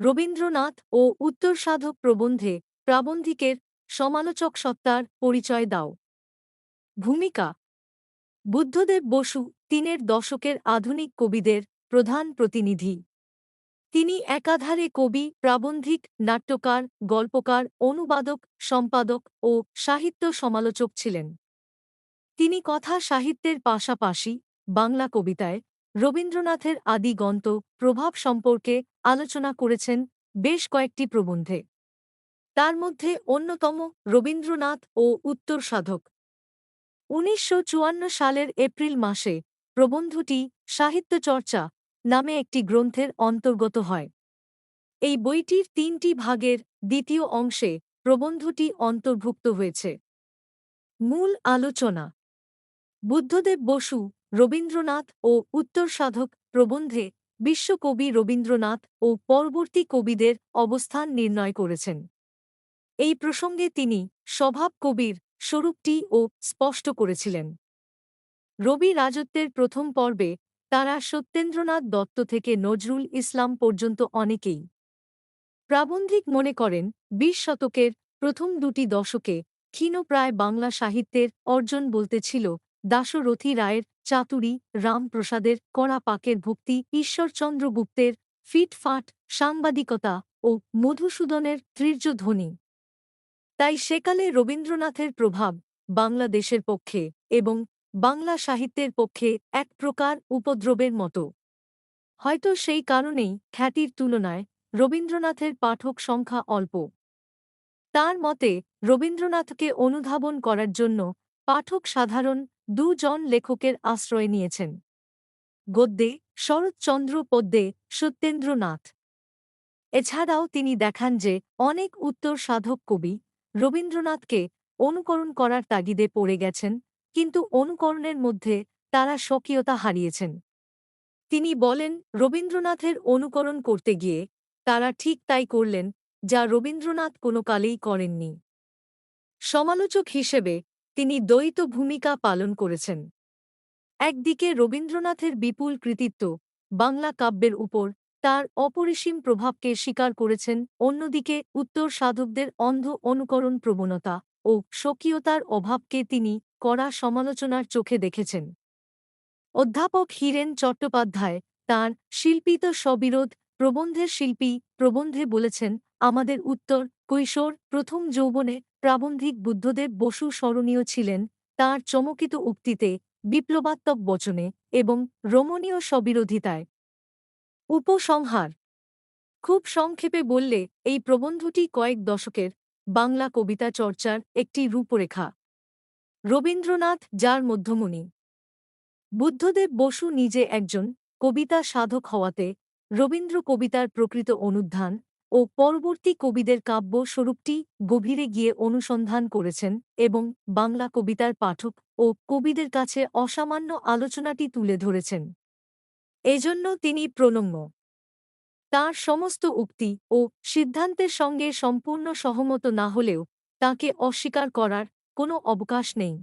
রবীন্দ্রনাথ ও উত্তর সাধক প্রবন্ধে প্রাবন্ধিকের সমালোচক সত্তার পরিচয় দাও। ভূমিকা, বুদ্ধদেব বসু তিনের দশকের আধুনিক কবিদের প্রধান প্রতিনিধি। তিনি একাধারে কবি, প্রাবন্ধিক, নাট্যকার, গল্পকার, অনুবাদক, সম্পাদক ও সাহিত্য সমালোচক ছিলেন। তিনি কথা সাহিত্যের পাশাপাশি বাংলা কবিতায় রবীন্দ্রনাথের আদি গন্ত প্রভাব সম্পর্কে আলোচনা করেছেন বেশ কয়েকটি প্রবন্ধে। তার মধ্যে অন্যতম রবীন্দ্রনাথ ও উত্তর সাধক। উনিশশো চুয়ান্ন সালের এপ্রিল মাসে প্রবন্ধটি সাহিত্যচর্চা নামে একটি গ্রন্থের অন্তর্গত হয়। এই বইটির তিনটি ভাগের দ্বিতীয় অংশে প্রবন্ধটি অন্তর্ভুক্ত হয়েছে। মূল আলোচনা। বুদ্ধদেব বসু রবীন্দ্রনাথ ও উত্তর সাধক প্রবন্ধে বিশ্বকবি রবীন্দ্রনাথ ও পরবর্তী কবিদের অবস্থান নির্ণয় করেছেন। এই প্রসঙ্গে তিনি স্বভাব কবির স্বরূপটি ও স্পষ্ট করেছিলেন। রবি রাজত্বের প্রথম পর্বে তারা সত্যেন্দ্রনাথ দত্ত থেকে নজরুল ইসলাম পর্যন্ত অনেকেই। প্রাবন্ধিক মনে করেন, বিশ শতকের প্রথম দুটি দশকে ক্ষীণপ্রায় বাংলা সাহিত্যের অর্জন বলতে ছিল দাশরথী রায়ের চাতুরী, রামপ্রসাদের কড়া পাকের ভক্তি, ঈশ্বরচন্দ্র গুপ্তের ফিটফাট সাংবাদিকতা ও মধুসূদনের তীর্যধ্বনি তাই সেকালে রবীন্দ্রনাথের প্রভাব বাংলাদেশের পক্ষে এবং বাংলা সাহিত্যের পক্ষে এক প্রকার উপদ্রবের মতো। হয়তো সেই কারণেই খ্যাতির তুলনায় রবীন্দ্রনাথের পাঠক সংখ্যা অল্প। তার মতে, রবীন্দ্রনাথকে অনুধাবন করার জন্য পাঠক সাধারণ দুজন লেখকের আশ্রয় নিয়েছেন। গদ্যে শরৎচন্দ্র, পদ্যে সত্যেন্দ্রনাথ। এছাড়াও তিনি দেখান যে অনেক উত্তর সাধক কবি রবীন্দ্রনাথকে অনুকরণ করার তাগিদে পড়ে গেছেন, কিন্তু অনুকরণের মধ্যে তারা স্বকীয়তা হারিয়েছেন। তিনি বলেন, রবীন্দ্রনাথের অনুকরণ করতে গিয়ে তারা ঠিক তাই করলেন, যা রবীন্দ্রনাথ কোনো কালেই করেননি। সমালোচক হিসেবে তিনি দ্বৈত ভূমিকা পালন করেছেন। একদিকে রবীন্দ্রনাথের বিপুল কৃতিত্ব, বাংলা কাব্যের উপর তার অপরিসীম প্রভাবকে স্বীকার করেছেন, অন্যদিকে উত্তর সাধকদের অন্ধ অনুকরণ প্রবণতা ও স্বকীয়তার অভাবকে তিনি কড়া সমালোচনার চোখে দেখেছেন। অধ্যাপক হীরেন চট্টোপাধ্যায় তাঁর শিল্পিত সবিরোধ প্রবন্ধের শিল্পী প্রবন্ধে বলেছেন আমাদের উত্তর, কৈশোর, প্রথম যৌবনে প্রাবন্ধিক বুদ্ধদেব বসু স্মরণীয় ছিলেন তাঁর চমকিত উক্তিতে, বিপ্লবাত্মক বচনে এবং রমণীয় সবিরোধিতায় উপসংহার। খুব সংক্ষেপে বললে, এই প্রবন্ধটি কয়েক দশকের বাংলা কবিতা চর্চার একটি রূপরেখা। রবীন্দ্রনাথ যার মধ্যমণি। বুদ্ধদেব বসু নিজে একজন কবিতা সাধক হওয়াতে রবীন্দ্র কবিতার প্রকৃত অনুধান ও পরবর্তী কবিদের কাব্য স্বরূপটি গভীরে গিয়ে অনুসন্ধান করেছেন এবং বাংলা কবিতার পাঠক ও কবিদের কাছে অসামান্য আলোচনাটি তুলে ধরেছেন। এজন্য তিনি প্রণম্য তার সমস্ত উক্তি ও সিদ্ধান্তের সঙ্গে সম্পূর্ণ সহমত না হলেও তাকে অস্বীকার করার কোনো অবকাশ নেই।